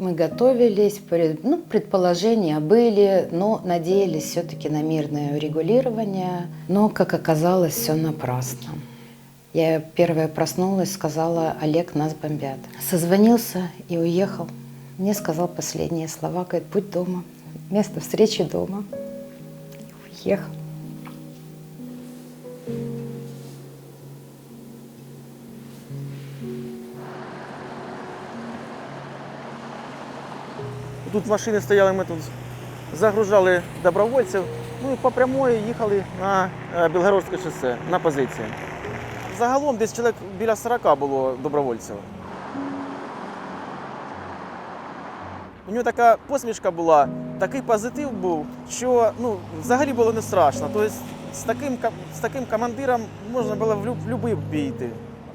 Мы готовились, ну, предположения были, но надеялись все-таки на мирное урегулирование. Но, как оказалось, все напрасно. Я первая проснулась, сказала, Олег, нас бомбят. Созвонился и уехал. Мне сказал последние слова, говорит, будь дома. Место встречи дома. И уехал. Тут машини стояли, ми тут загружали добровольців. Ну і по прямої їхали на е, Білгородське шосе на позиції. Загалом десь чоловік біля 40 було добровольців. У нього така посмішка була, такий позитив був, що ну, взагалі було не страшно. Тобто з таким, з таким командиром можна було в будь-який бій йти.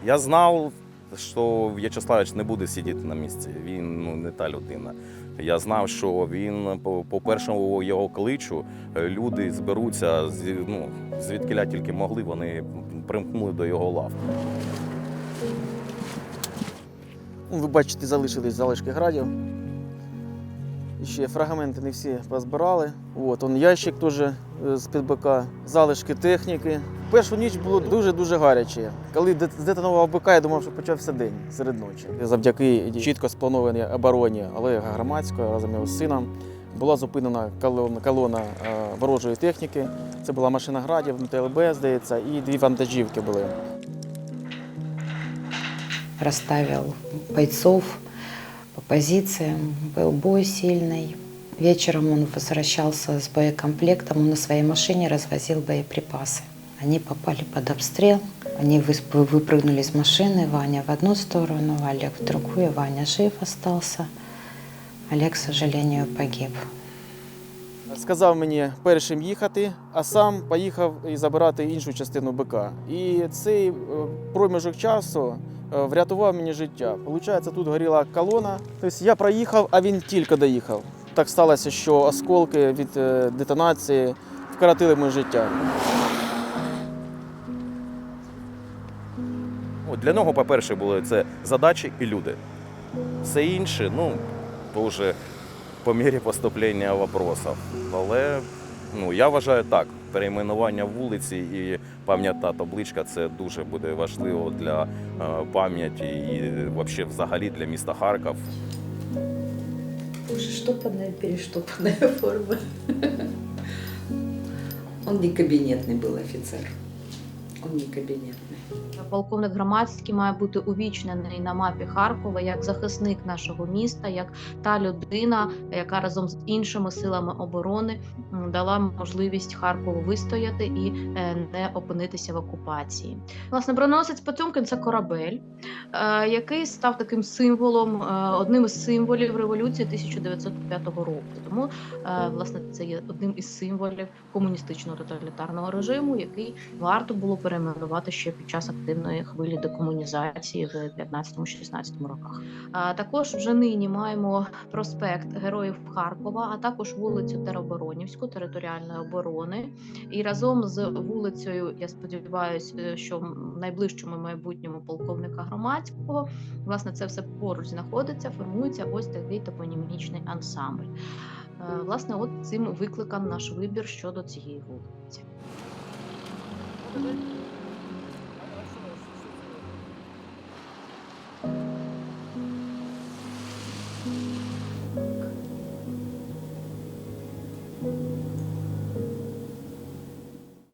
Я знав, що В'ячеславович не буде сидіти на місці. Він ну, не та людина. Я знав, що він по, першому його кличу е, люди зберуться з ну, звідкиля тільки могли, вони примкнули до його лав. Ну, Ви бачите, залишились залишки градів. Ще фрагменти не всі позбирали. От, он ящик теж е, з-під БК, залишки техніки. Першу ніч було дуже-дуже гаряче. Коли здетонував БК, я думав, що почався день серед ночі. Завдяки чітко спланованій обороні Олега Громадського разом з сином була зупинена колона, колона е, ворожої техніки. Це була машина градів, МТЛБ, здається, і дві вантажівки були. расставил бойцов по позициям, был бой сильный. Вечером он возвращался с боекомплектом, он на своей машине развозил боеприпасы. Они попали под обстрел, они высп- выпрыгнули из машины, Ваня в одну сторону, Олег в другую, Ваня жив остался, Олег, к сожалению, погиб. Сказав мені першим їхати, а сам поїхав і забирати іншу частину БК. І цей е, проміжок часу е, врятував мені життя. Получається, тут горіла колона. Тобто я проїхав, а він тільки доїхав. Так сталося, що осколки від е, детонації вкоротили моє життя. Для нього, по-перше, були це задачі і люди. Все інше, ну, то вже по мірі поступлення вопросів. Але ну, я вважаю так, перейменування вулиці і пам'ятна табличка це дуже буде важливо для е, пам'яті і взагалі для міста Харків. Уже штопанная, перештопанная форма. Он не кабинетный был офицер. Он не кабинетный. Полковник громадський має бути увічнений на мапі Харкова як захисник нашого міста, як та людина, яка разом з іншими силами оборони дала можливість Харкову вистояти і е, не опинитися в окупації. Власне, броненосець Потьомкін це корабель, е, який став таким символом, е, одним із символів революції 1905 року. Тому, власне, це є одним із символів комуністичного тоталітарного режиму, який варто було перейменувати ще під час активної хвилі декомунізації в 15-16 роках. А також вже нині маємо проспект Героїв Харкова, а також вулицю Тероборонівську територіальної оборони. І разом з вулицею, я сподіваюся, що в найближчому майбутньому полковника громадського власне це все поруч знаходиться, формується ось такий топонімічний ансамбль. Е, Власне, от цим викликан наш вибір щодо цієї вулиці.